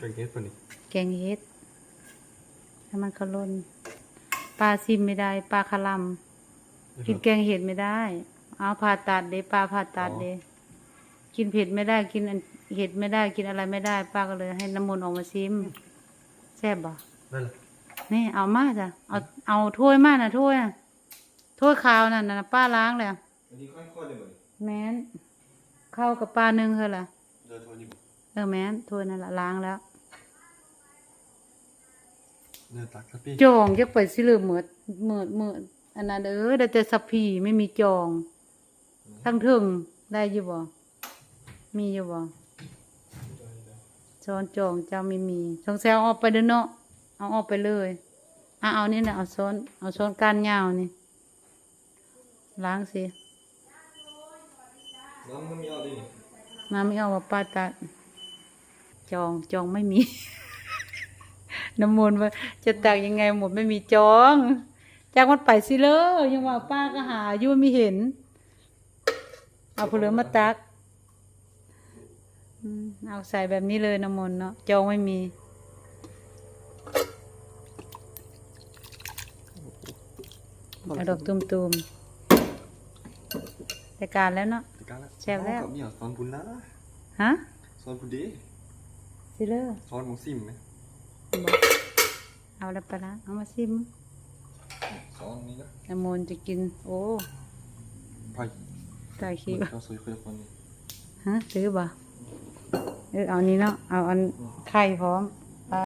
แกงเฮ็ดปะนี่แกงเฮ็ดให้มันขล่นปลาซิมไม่ได้ปลาคาลัมกินแกงเห็ดไม่ได้ เอาผ่าตัดเดปลาผ่าตัดเดกินเผ็ดไม่ได้กินอันเห็ดไม่ได้กินอะไรไม่ได้ ป้าก็เลย ให้น้ำมนต์ออกมาซิมแซ่บบ่นั่นแหละนี่เอามาจ้ะเอาเอาถ้วยมาน่ะถ้วยน่ะถ้วยขาวนั่นน่ะป้าล้างแล้วอันนี้ค่อยๆเลยบ่นี่แม้นเข้ากับปลาหนึ่งเท่าล่ะเดินโทรนี่บ่เออแม้นถ้วยนั่นละล้างแล้ว เดินตักครับพี่จองจะไปสิเหลือเหมือดเหมือดเหมือดอันนั้นเออแต่แต่สัพพีไม่มีจอง ทั้งถึงได้อยู่บ่มีอยู่บ่ช้อนจองเจ้าไม่มีสงสัยเอาออกไปเด้อเนาะเอาออกไปเลยอะเอานี่นะเอาช้อนเอาช้อนก้านยาวนี่ล้างสิน้ำมันมีอะไรนี่น้ำไม่เอาว่าป้าตัดจองจองไม่มี น้ำมนต์ว่าจะตักยังไงหมดไม่มีจองจากมันไปสิเลยยังว่าป้าก็หาอยู่ไม่เห็น เอาผลอมาตักอืมเอาใส่แบบนี้เลยน้ำมนต์เนาะจองไม่มีเอาดอกตุ่มๆแต่การแล้วเนาะจัดการแล้วแซ่บแล้วเอากับเนี่ยสอนบุญนะฮะสอนบุญดีสิเลยสอนของซิมไหม บอกเอาแล้วปลาร้าเอามาซิมสอนนี้นะน้ำมนต์จะกิน โอ้ไปตายคิวเราสวยคุยกับคนนี้ฮะซื้อบ่เออเอานี้เนาะเอาอันไข่พร้อม